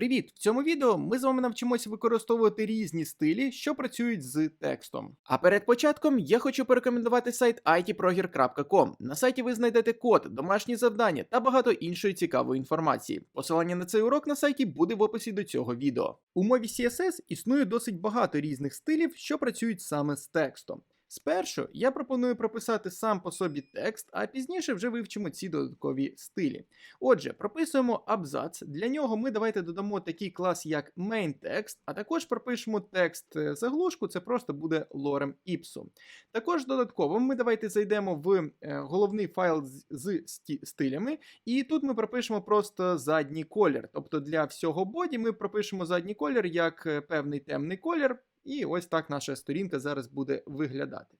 Привіт! В цьому відео ми з вами навчимося використовувати різні стилі, що працюють з текстом. А перед початком я хочу порекомендувати сайт itproger.com. На сайті ви знайдете код, домашні завдання та багато іншої цікавої інформації. Посилання на цей урок на сайті буде в описі до цього відео. У мові CSS існує досить багато різних стилів, що працюють саме з текстом. Спершу я пропоную прописати сам по собі текст, а пізніше вже вивчимо ці додаткові стилі. Отже, прописуємо абзац. Для нього ми давайте додамо такий клас, як main-text, а також пропишемо текст е, заглушку, це просто буде лорем ipsum. Також додатково ми давайте зайдемо в е, головний файл з, з стилями, і тут ми пропишемо просто задній колір. Тобто для всього боді ми пропишемо задній колір як е, певний темний колір. І ось так наша сторінка зараз буде виглядати.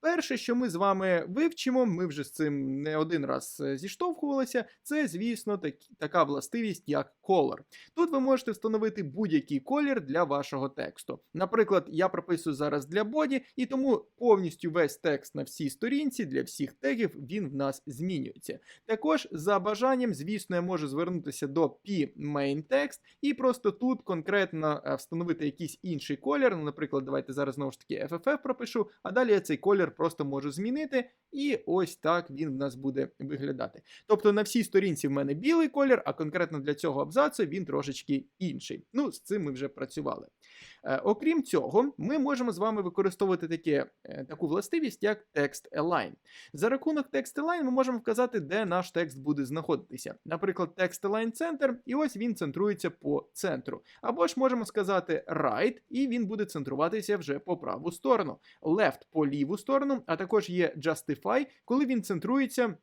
Перше, що ми з вами вивчимо, ми вже з цим не один раз е, зіштовхувалися, це, звісно, так, така властивість, як color. Тут ви можете встановити будь-який колір для вашого тексту. Наприклад, я прописую зараз для боді, і тому повністю весь текст на всій сторінці для всіх тегів він в нас змінюється. Також за бажанням, звісно, я можу звернутися до P main text і просто тут конкретно е, встановити якийсь інший колір. Ну, наприклад, давайте зараз знову ж таки FFF пропишу, а далі я цей колір просто можу змінити, і ось так він в нас буде виглядати. Тобто на всій сторінці в мене білий колір, а конкретно для цього абзацу він трошечки інший. Ну, з цим ми вже працювали. Е, окрім цього, ми можемо з вами використовувати таке, таку властивість, як text align. За рахунок text align ми можемо вказати, де наш текст буде знаходитися. Наприклад, text align center, і ось він центрується по центру. Або ж можемо сказати right, і він буде центруватися вже по праву сторону, left по ліву сторону, а також є justify, коли він центрується.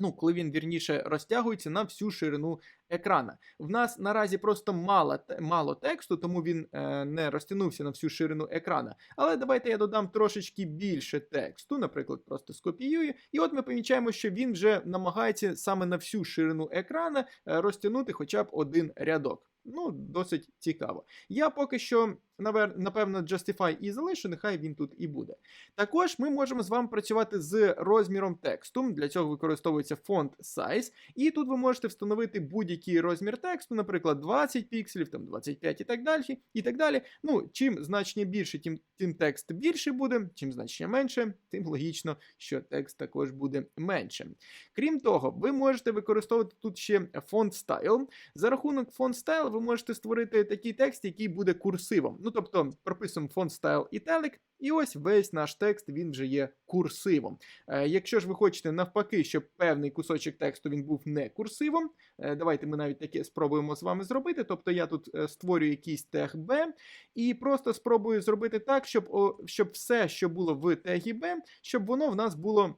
Ну, коли він вірніше розтягується на всю ширину екрана. В нас наразі просто мало, мало тексту, тому він е, не розтягнувся на всю ширину екрана. Але давайте я додам трошечки більше тексту, наприклад, просто скопіюю. І от ми помічаємо, що він вже намагається саме на всю ширину екрана е, розтягнути хоча б один рядок. Ну, досить цікаво. Я поки що, напевно, Justify і залишу, нехай він тут і буде. Також ми можемо з вами працювати з розміром тексту. Для цього використовується font size. І тут ви можете встановити будь-який розмір тексту, наприклад, 20 пікселів, там 25 і так далі. І так далі. Ну, чим значення більше, тим, тим текст більше буде, чим значення менше, тим логічно, що текст також буде меншим. Крім того, ви можете використовувати тут ще font style. За рахунок font style ви можете створити такий текст, який буде курсивом. Ну, тобто, прописуємо font style italic, і ось весь наш текст він вже є курсивом. Е, якщо ж ви хочете навпаки, щоб певний кусочок тексту він був не курсивом, е, давайте ми навіть таке спробуємо з вами зробити. Тобто я тут е, створюю якийсь тег B і просто спробую зробити так, щоб, щоб все, що було в тегі B, щоб воно в нас було.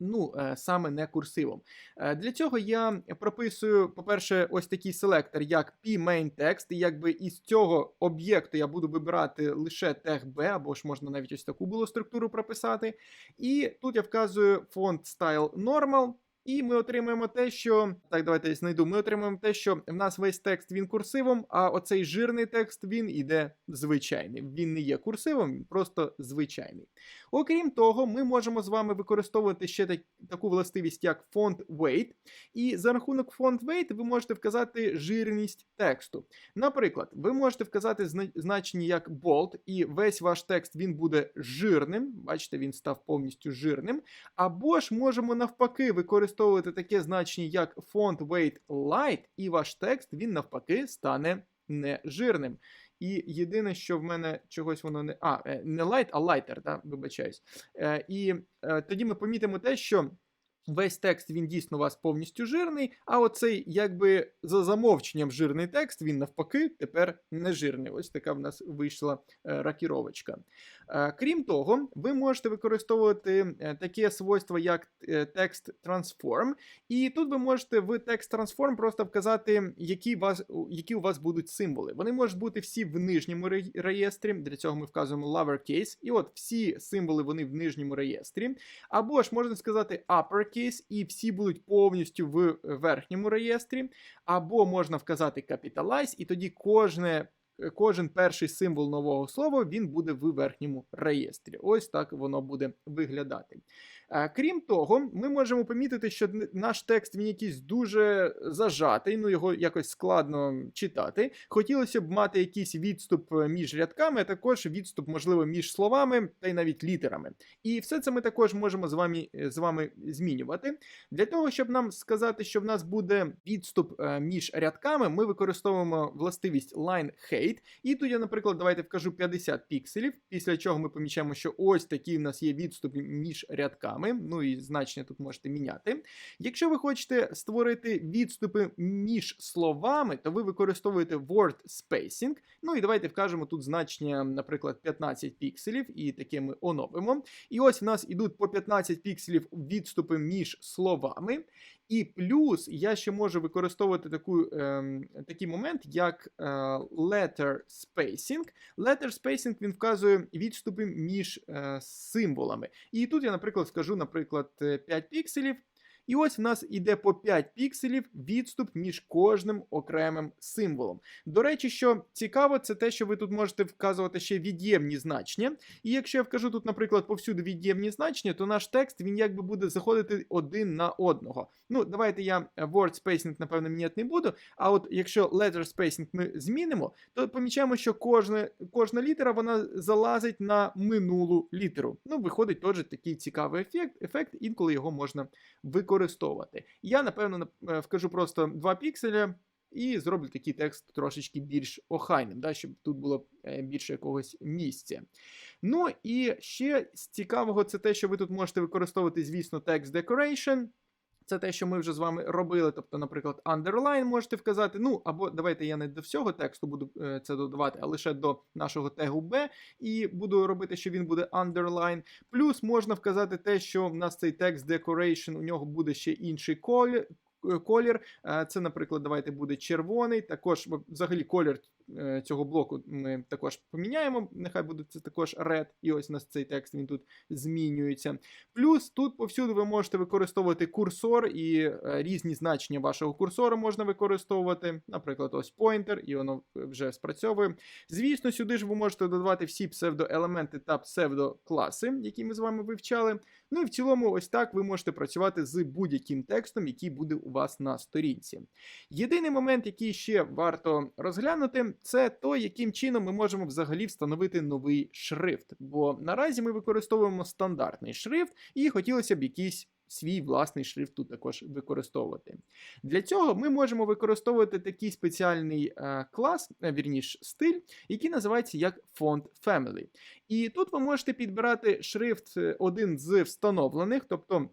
Ну, е, саме не курсивом. Е, Для цього я прописую, по-перше, ось такий селектор, як p-main-text, і якби із цього об'єкту я буду вибирати лише тег B, або ж можна навіть ось таку було структуру прописати. І тут я вказую font style normal. І ми отримаємо те, що так, давайте я знайду. Ми отримаємо те, що в нас весь текст він курсивом, а оцей жирний текст він іде звичайний. Він не є курсивом, він просто звичайний. Окрім того, ми можемо з вами використовувати ще так, таку властивість, як font weight. І за рахунок font weight ви можете вказати жирність тексту. Наприклад, ви можете вказати значення як bold, і весь ваш текст він буде жирним. Бачите, він став повністю жирним. Або ж можемо навпаки використовувати таке значення, як font weight light, і ваш текст він навпаки стане нежирним. І єдине, що в мене чогось воно не. А, е, не light, а lighter, да, вибачаюсь. Е, і е, тоді ми помітимо те, що. Весь текст він дійсно у вас повністю жирний, а оцей, якби за замовченням жирний текст, він навпаки тепер не жирний. Ось така в нас вийшла е, ракіровочка. Е, крім того, ви можете використовувати е, таке свойство, як text transform, і тут ви можете в text transform просто вказати, які, вас, які у вас будуть символи. Вони можуть бути всі в нижньому реєстрі. Для цього ми вказуємо lowercase, і от всі символи вони в нижньому реєстрі. Або ж можна сказати uppercase, і всі будуть повністю в верхньому реєстрі. Або можна вказати capitalize, і тоді кожне е, кожен перший символ нового слова він буде в верхньому реєстрі. Ось так воно буде виглядати. Е, Крім того, ми можемо помітити, що наш текст він якийсь дуже зажатий, ну його якось складно читати. Хотілося б мати якийсь відступ е, між рядками, а також відступ, можливо, між словами та й навіть літерами. І все це ми також можемо з вами, з вами змінювати. Для того, щоб нам сказати, що в нас буде відступ е, між рядками, ми використовуємо властивість line height. І тут я, наприклад, давайте вкажу 50 пікселів, після чого ми помічаємо, що ось такий в нас є відступ між рядками. Ну і значення тут можете міняти. Якщо ви хочете створити відступи між словами, то ви використовуєте word spacing. Ну і давайте вкажемо тут значення, наприклад, 15 пікселів, і таке ми оновимо. І ось в нас ідуть по 15 пікселів відступи між словами. І плюс я ще можу використовувати таку, ем, такий момент, як е, letter spacing. Letter spacing він вказує відступи між е, символами. І тут я, наприклад, скажу, наприклад, е, 5 пікселів. І ось в нас іде по 5 пікселів відступ між кожним окремим символом. До речі, що цікаво, це те, що ви тут можете вказувати ще від'ємні значення. І якщо я вкажу тут, наприклад, повсюди від'ємні значення, то наш текст він якби буде заходити один на одного. Ну, давайте я е, word spacing, напевно, міняти не буду. А от якщо letter spacing ми змінимо, то помічаємо, що кожна, кожна літера вона залазить на минулу літеру. Ну, виходить теж такий цікавий ефект, ефект, інколи його можна використовувати. Я, напевно, е, вкажу просто 2 пікселя. І зроблю такий текст трошечки більш охайним, да, щоб тут було е, більше якогось місця. Ну і ще з цікавого, це те, що ви тут можете використовувати, звісно, текст decoration. Це те, що ми вже з вами робили. Тобто, наприклад, underline можете вказати. Ну, або давайте я не до всього тексту буду е, це додавати, а лише до нашого тегу B, і буду робити, що він буде underline. Плюс можна вказати те, що в нас цей текст decoration, у нього буде ще інший колір. Колір, Е, це, наприклад, давайте буде червоний. Також взагалі колір е, цього блоку ми також поміняємо. Нехай буде це також red. І ось у нас цей текст він тут змінюється. Плюс тут повсюди ви можете використовувати курсор і е, різні значення вашого курсору можна використовувати. Наприклад, ось pointer, і воно вже спрацьовує. Звісно, сюди ж ви можете додавати всі псевдоелементи та псевдокласи, які ми з вами вивчали. Ну і в цілому, ось так ви можете працювати з будь-яким текстом, який буде у вас на сторінці. Єдиний момент, який ще варто розглянути, це то, яким чином ми можемо взагалі встановити новий шрифт. Бо наразі ми використовуємо стандартний шрифт, і хотілося б якийсь. Свій власний шрифт тут також використовувати. Для цього ми можемо використовувати такий спеціальний е, клас, е, вірніш, стиль, який називається як Font Family. І тут ви можете підбирати шрифт е, один з встановлених, тобто.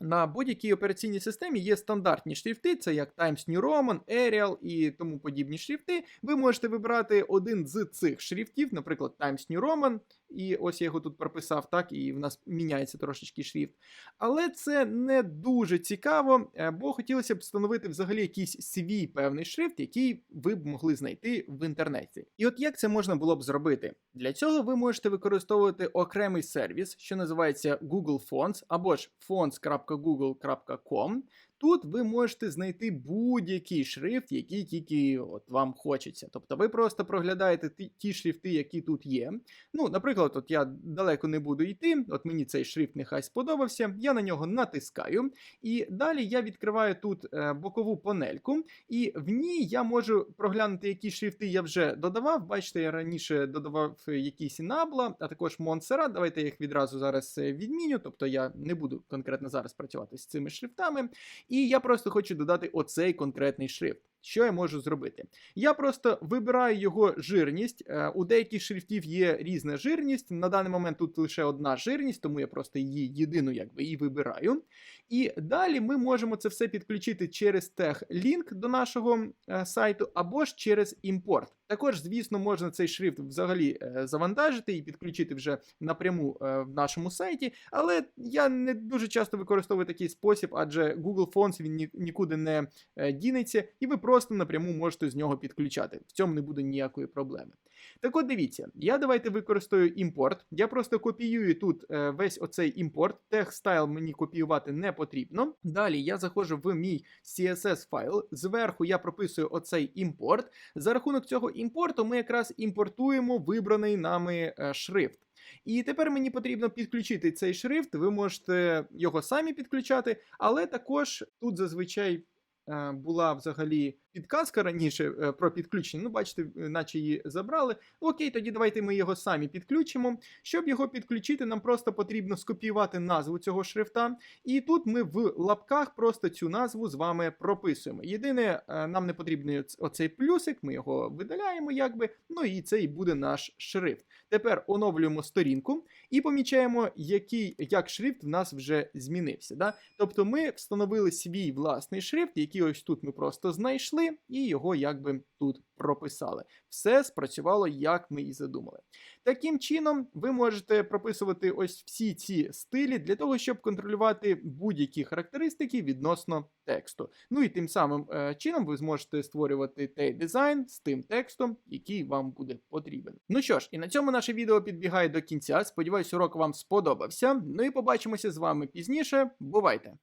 На будь-якій операційній системі є стандартні шрифти, це як Times New Roman, Arial і тому подібні шрифти. Ви можете вибрати один з цих шрифтів, наприклад, Times New Roman, і ось я його тут прописав, так, і в нас міняється трошечки шрифт. Але це не дуже цікаво, е, бо хотілося б встановити взагалі якийсь свій певний шрифт, який ви б могли знайти в інтернеті. І от як це можна було б зробити? Для цього ви можете використовувати окремий сервіс, що називається Google Fonts або ж fonts.google.com. Тут ви можете знайти будь-який шрифт, який тільки от вам хочеться. Тобто ви просто проглядаєте ті, ті шрифти, які тут є. Ну, наприклад, от я далеко не буду йти. От мені цей шрифт нехай сподобався. Я на нього натискаю. І далі я відкриваю тут е, бокову панельку, і в ній я можу проглянути, які шрифти я вже додавав. Бачите, я раніше додавав якісь набла, а також Монсера. Давайте я їх відразу зараз е, відміню. Тобто я не буду конкретно зараз працювати з цими шрифтами. І я просто хочу додати оцей конкретний шрифт. Що я можу зробити? Я просто вибираю його жирність. Е, У деяких шрифтів є різна жирність. На даний момент тут лише одна жирність, тому я просто її єдину якби і вибираю. І далі ми можемо це все підключити через тег лінк до нашого е, сайту або ж через імпорт. Також, звісно, можна цей шрифт взагалі е, завантажити і підключити вже напряму в нашому сайті, але я не дуже часто використовую такий спосіб, адже Google Fonts він нікуди не дінеться, і ви просто просто напряму можете з нього підключати. В цьому не буде ніякої проблеми. Так от дивіться, я давайте використаю імпорт. Я просто копіюю тут е, весь оцей імпорт. Тегстайл мені копіювати не потрібно. Далі я заходжу в мій CSS файл. Зверху я прописую оцей імпорт. За рахунок цього імпорту ми якраз імпортуємо вибраний нами е, шрифт. І тепер мені потрібно підключити цей шрифт. Ви можете його самі підключати, але також тут зазвичай е, була взагалі підказка раніше е, про підключення. Ну, бачите, е, наче її забрали. Окей, тоді давайте ми його самі підключимо. Щоб його підключити, нам просто потрібно скопіювати назву цього шрифта. І тут ми в лапках просто цю назву з вами прописуємо. Єдине, е, нам не потрібний оцей плюсик, ми його видаляємо, якби. Ну і це і буде наш шрифт. Тепер оновлюємо сторінку і помічаємо, який як шрифт в нас вже змінився. Да? Тобто ми встановили свій власний шрифт, який ось тут ми просто знайшли, і його якби тут прописали. Все спрацювало, як ми і задумали. Таким чином, ви можете прописувати ось всі ці стилі для того, щоб контролювати будь-які характеристики відносно тексту. Ну і тим самим е, чином ви зможете створювати той дизайн з тим текстом, який вам буде потрібен. Ну що ж, і на цьому наше відео підбігає до кінця. Сподіваюсь, урок вам сподобався. Ну і побачимося з вами пізніше. Бувайте!